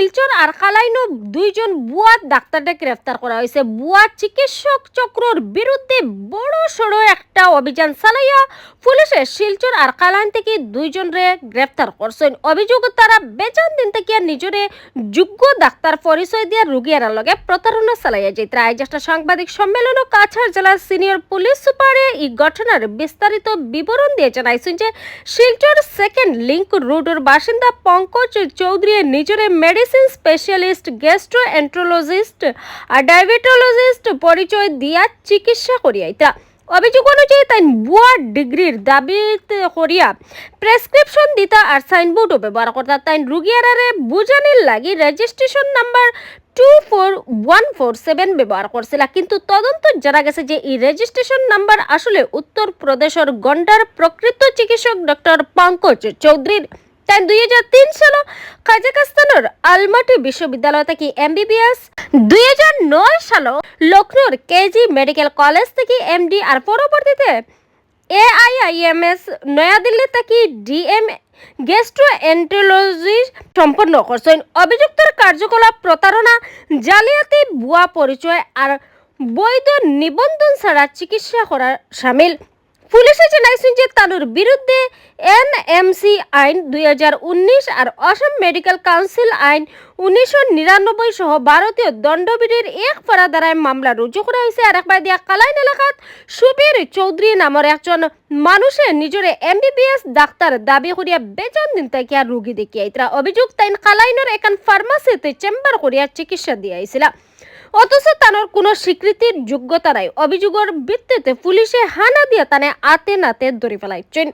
শিলচর আর কালাইনো দুইজন বুয়া ডাক্তারকে গ্রেফতার করা হয়েছে বুয়া চিকিৎসক চক্রর বিরুদ্ধে বড় সড়ো একটা অভিযান চালাইয়া পুলিশে শিলচর আর কালাইন থেকে দুইজনরে গ্রেফতার করছেন অভিযোগ তারা বেচান দিন থেকে নিজরে যোগ্য ডাক্তার পরিচয় দিয়া রুগিয়ার লগে প্রতারণা চালাইয়া যেত আজ একটা সাংবাদিক সম্মেলন ও কাছাড় জেলার সিনিয়র পুলিশ সুপারে এই ঘটনার বিস্তারিত বিবরণ দিয়ে জানাইছেন যে শিলচর সেকেন্ড লিঙ্ক রোডের বাসিন্দা পঙ্কজ চৌধুরী নিজরে মেডিসিন স্পেশালিস্ট গ্যাস্ট্রো এন্ট্রোলজিস্ট আর ডায়াবেটোলজিস্ট পরিচয় দিয়া চিকিৎসা করিয়াইতা। অভিযোগ অনুযায়ী তাই বুয়া ডিগ্রির দাবি করিয়া প্রেসক্রিপশন দিতা আর সাইনবোর্ডও ব্যবহার করতা। তাই রুগিয়ারারে বুঝানির লাগি registration number two four one four seven ব্যবহার করছিল। কিন্তু তদন্ত জানা গেছে যে এই রেজিস্ট্রেশন নাম্বার আসলে উত্তর প্রদেশের গন্ডার প্রকৃত চিকিৎসক ডক্টর পঙ্কজ চৌধুরীর। তাই দুই হাজার তিন সাল কাজাকস্তানের আলমাটি বিশ্ববিদ্যালয় থেকে এমবিবিএস, দুই হাজার নয় সাল লখনৌর কেজি মেডিকেল কলেজ থেকে এমডি, আর পরবর্তীতে এআইআইএমএস নয়াদিল্লি থেকে ডিএম গেস্ট্রো এন্টোলজি সম্পন্ন করছেন। অভিযুক্তর কার্যকলাপ প্রতারণা, জালিয়াতি, ভুয়া পরিচয়, আর বৈধ নিবন্ধন ছাড়া চিকিৎসা করার সামিল। পুলিশে জানাইছেন যে তানুর বিরুদ্ধে এনএমসি আইন দুই আর অসম মেডিকেল কাউন্সিল আইন উনিশশো নিরানব্বই সহ ভারতীয় দণ্ডবিধির এক পারা দ্বারায় মামলা রুজু করা হয়েছে। আর একবার দিয়া কালাইন এলাকাত সুবীর চৌধুরী নামের একজন মানুষে নিজরে এমবিবিএস ডাক্তার দাবি করিয়া বেতন দিন তাকিয়া রুগী দেখিয়া ইতরা অভিযোগ তাইন কালাইনের একান ফার্মাসিতে চেম্বার করিয়া চিকিৎসা দিয়াইছিলা। অথচ তানোর কোনো স্বীকৃতির যোগ্যতা নাই। অভিযোগের ভিত্তিতে পুলিশে হানা দিয়ে তানে আতে নাতে ধরে ফেলাইছেন।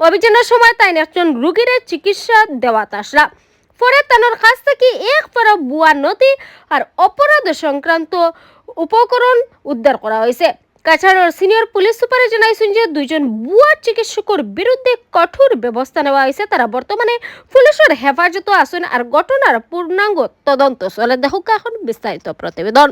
অভিযানের সময় তাই একজন রুগীর চিকিৎসা দেওয়া তাসরা। পরে তানোর কাছ থেকে এক পারা বুয়া নদী আর অপরাধ সংক্রান্ত উপকরণ উদ্ধার করা হয়েছে। কাছাড়ের সিনিয়র পুলিশ সুপারে জানাইছেন যে দুইজন বুয়া চিকিৎসকের বিরুদ্ধে কঠোর ব্যবস্থা নেওয়া হয়েছে। তারা বর্তমানে পুলিশের হেফাজত আছেন আর ঘটনার পূর্ণাঙ্গ তদন্ত চলে। দেখুক এখন বিস্তারিত প্ৰতিবেদন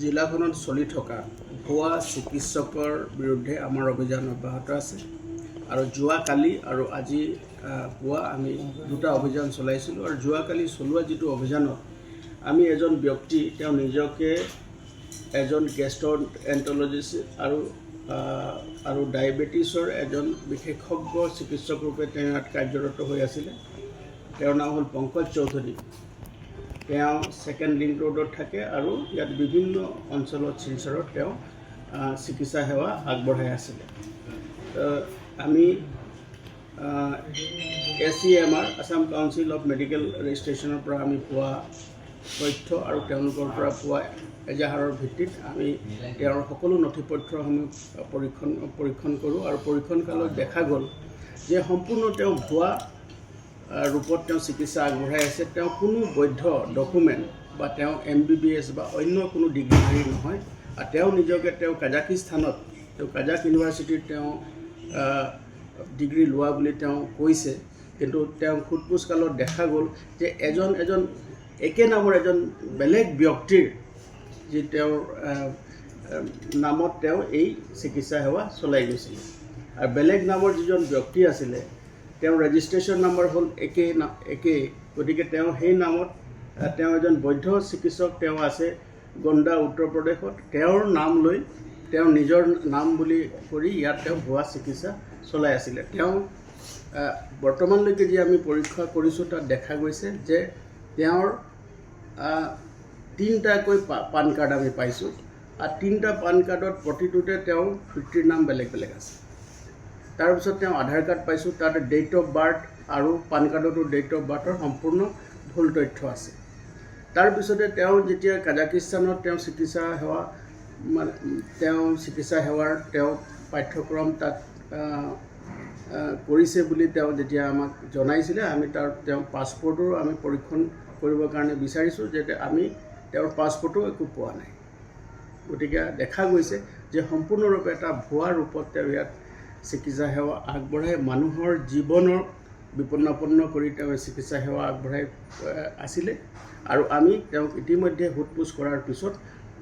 জিলাখনত চলি থকা ভুৱা চিকিৎসকৰ বিৰুদ্ধে আমাৰ অভিযান অব্যাহত আছে। আৰু যোৱাকালি আৰু আজি পুৱা আমি দুটা অভিযান চলাইছিলোঁ। আৰু যোৱাকালি চলোৱা যিটো অভিযানত আমি এজন ব্যক্তি, তেওঁ নিজকে এজন গেষ্ট্ৰ এণ্টলজিষ্ট আৰু আৰু ডায়েবেটিছৰ এজন বিশেষজ্ঞ চিকিৎসক ৰূপে তেওঁ ইয়াত কাৰ্যৰত হৈ আছিলে। তেওঁৰ নাম হ'ল পংকজ চৌধুৰী। তেওঁ ছেকেণ্ড লিংক ৰোডত থাকে আৰু ইয়াত বিভিন্ন অঞ্চলত শিলচৰত তেওঁ চিকিৎসা সেৱা আগবঢ়াই আছিলে। আমি A C M R Assam council of medical ৰেজিষ্ট্ৰেশ্যনৰ পৰা আমি পোৱা তথ্য আৰু তেওঁলোকৰ পৰা পোৱা এজাহাৰৰ ভিত্তিত আমি তেওঁৰ সকলো নথি পত্ৰসমূহ পৰীক্ষণ পৰীক্ষণ কৰোঁ আৰু পৰীক্ষণ কালত দেখা গ'ল যে সম্পূৰ্ণ তেওঁ ভুৱা ৰূপত তেওঁ চিকিৎসা আগবঢ়াই আছে। তেওঁ কোনো বৈধ ডকুমেণ্ট বা তেওঁ এম বি বি এছ বা অন্য কোনো ডিগ্ৰীধাৰী নহয় আৰু তেওঁ নিজকে তেওঁ কাজাকিস্তানত তেওঁ কাজাক ইউনিভাৰ্চিটিত তেওঁ ডিগ্ৰী লোৱা বুলি তেওঁ কৈছে। কিন্তু তেওঁ সোধ পোছ কালত দেখা গ'ল যে এজন এজন একে নামৰ এজন বেলেগ ব্যক্তিৰ যি তেওঁৰ নামত তেওঁ এই চিকিৎসা সেৱা চলাই গৈছিল। আৰু বেলেগ নামৰ যিজন ব্যক্তি আছিলে, তেওঁৰ ৰেজিষ্ট্ৰেশ্যন নম্বৰ হ'ল একে না একেই গতিকে তেওঁ সেই নামত তেওঁ এজন বৈধ চিকিৎসক তেওঁ আছে গণ্ডা, উত্তৰ প্ৰদেশত। তেওঁৰ নাম লৈ তেওঁ নিজৰ নাম বুলি কৰি ইয়াত তেওঁ ভুৱা চিকিৎসা চলাই আছিলে। তেওঁ বৰ্তমানলৈকে যি আমি পৰীক্ষা কৰিছোঁ, তাত দেখা গৈছে যে তেওঁৰ তিনিটাকৈ পান কাৰ্ড আমি পাইছোঁ। আৰু তিনিটা পান কাৰ্ডত প্ৰতিটোতে তেওঁৰ পিতৃৰ নাম বেলেগ বেলেগ আছে। তাৰপিছত তেওঁ আধাৰ কাৰ্ড পাইছোঁ, তাত ডেট অফ বাৰ্থ আৰু পান কাৰ্ডতো ডেট অফ বাৰ্থৰ সম্পূৰ্ণ ভুল তথ্য আছে। তাৰপিছতে তেওঁ যেতিয়া কাজাকিস্তানত তেওঁ চিকিৎসা সেৱা মানে তেওঁ চিকিৎসা সেৱাৰ তেওঁ পাঠ্যক্ৰম তাত কৰিছে বুলি তেওঁ যেতিয়া আমাক জনাইছিলে, আমি তাৰ তেওঁৰ পাছপৰ্টো আমি পৰীক্ষণ কৰিবৰ কাৰণে বিচাৰিছোঁ যে আমি তেওঁৰ পাছপৰ্টো একো পোৱা নাই। গতিকে দেখা গৈছে যে সম্পূৰ্ণৰূপে এটা ভুৱা ৰূপত তেওঁ ইয়াত চিকিৎসা সেৱা আগবঢ়াই, মানুহৰ জীৱনৰ বিপন্নপন্ন কৰি তেওঁ চিকিৎসা সেৱা আগবঢ়াই আছিলে। আৰু আমি তেওঁক ইতিমধ্যে সোধ পোছ কৰাৰ পিছত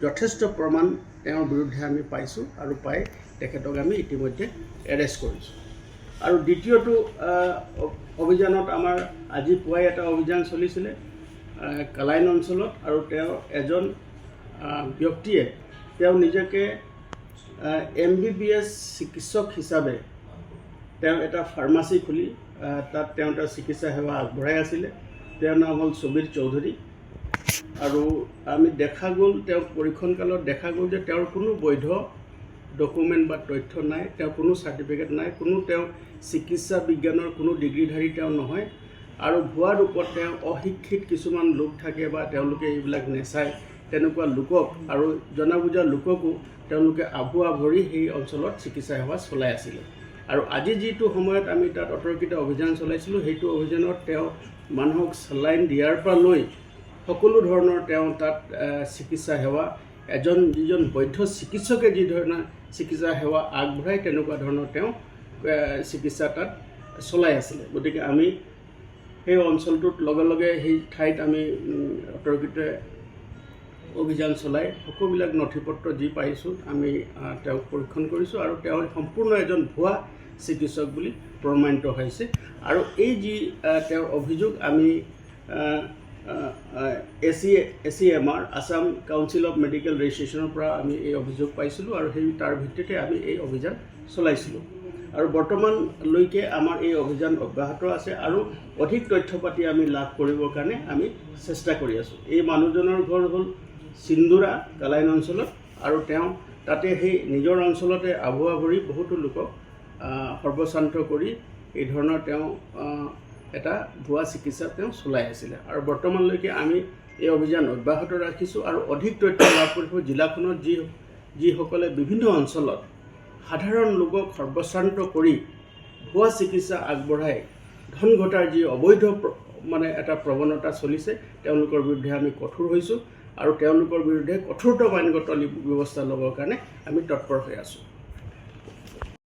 যথেষ্ট প্ৰমাণ তেওঁৰ বিৰুদ্ধে আমি পাইছোঁ আৰু পাই তেখেতক আমি ইতিমধ্যে এৰেষ্ট কৰিছোঁ। আৰু দ্বিতীয়টো অভিযানত আমাৰ আজি পুৱাই এটা অভিযান চলিছিলে। কালাইন অঞ্চলত আৰু তেওঁ এজন ব্যক্তিয়ে তেওঁ নিজকে এম বি বি এছ চিকিৎসক হিচাপে তেওঁ এটা ফাৰ্মাচী খুলি তাত তেওঁ এটা চিকিৎসা সেৱা আগবঢ়াই আছিলে। তেওঁৰ নাম হ'ল ছবিৰ চৌধুৰী। আৰু আমি দেখা গ'ল, তেওঁ পৰীক্ষণ কালত দেখা গ'ল যে তেওঁৰ কোনো বৈধ ডকুমেণ্ট বা তথ্য নাই, তেওঁৰ কোনো চাৰ্টিফিকেট নাই, কোনো তেওঁ চিকিৎসা বিজ্ঞানৰ কোনো ডিগ্ৰীধাৰী তেওঁ নহয়। আৰু ভুৱা ৰূপত তেওঁ অশিক্ষিত কিছুমান লোক থাকে বা তেওঁলোকে এইবিলাক নেচায় তেনেকুৱা লোকক আৰু জনা বুজা লোককো তেওঁলোকে আভুৱা ভৰি সেই অঞ্চলত চিকিৎসা সেৱা চলাই আছিলে। আৰু আজি যিটো সময়ত আমি তাত অতৰ্কিত অভিযান চলাইছিলোঁ সেইটো অভিযানত তেওঁ মানুহক চেলাইন দিয়াৰ পৰা লৈ সকলো ধৰণৰ তেওঁ তাত চিকিৎসা সেৱা এজন যিজন বৈধ চিকিৎসকে যি ধৰণৰ চিকিৎসা সেৱা আগবঢ়ায় তেনেকুৱা ধৰণৰ তেওঁ চিকিৎসা তাত চলাই আছিলে। গতিকে আমি সেই অঞ্চলটোত লগে লগে সেই ঠাইত আমি উম, অভিযান চলাই সকলোবিলাক নথি পত্ৰ যি পাইছোঁ আমি তেওঁক পৰীক্ষণ কৰিছোঁ আৰু তেওঁ সম্পূৰ্ণ এজন ভুৱা চিকিৎসক বুলি প্ৰমাণিত হৈছে। আৰু এই যি তেওঁৰ অভিযোগ আমি A C A C M R Assam council of medical ৰেজিষ্ট্ৰেশ্যনৰ পৰা আমি এই অভিযোগ পাইছিলোঁ আৰু সেই তাৰ ভিত্তিতে আমি এই অভিযান চলাইছিলোঁ। আৰু বৰ্তমানলৈকে আমাৰ এই অভিযান অব্যাহত আছে আৰু অধিক তথ্য পাতি আমি লাভ কৰিবৰ কাৰণে আমি চেষ্টা কৰি আছোঁ। এই মানুহজনৰ ঘৰ হ'ল চিন্দুৰা কালাইন অঞ্চলত আৰু তেওঁ তাতে সেই নিজৰ অঞ্চলতে আভুৱা ভৰি বহুতো লোকক সৰ্বশান্ত কৰি এই ধৰণৰ তেওঁ এটা ভুৱা চিকিৎসা তেওঁ চলাই আছিলে। আৰু বৰ্তমানলৈকে আমি এই অভিযান অব্যাহত ৰাখিছোঁ আৰু অধিক তথ্য লাভ কৰিব জিলাখনত যি, যিসকলে বিভিন্ন অঞ্চলত সাধাৰণ লোকক সৰ্বশ্ৰান্ত কৰি ভুৱা চিকিৎসা আগবঢ়াই ধন ঘটাৰ যি অবৈধ মানে এটা প্ৰৱণতা চলিছে তেওঁলোকৰ বিৰুদ্ধে আমি কঠোৰ হৈছোঁ আৰু তেওঁলোকৰ বিৰুদ্ধে কঠোৰতম আইনগত ব্যৱস্থা ল'বৰ কাৰণে আমি তৎপৰ হৈ আছোঁ।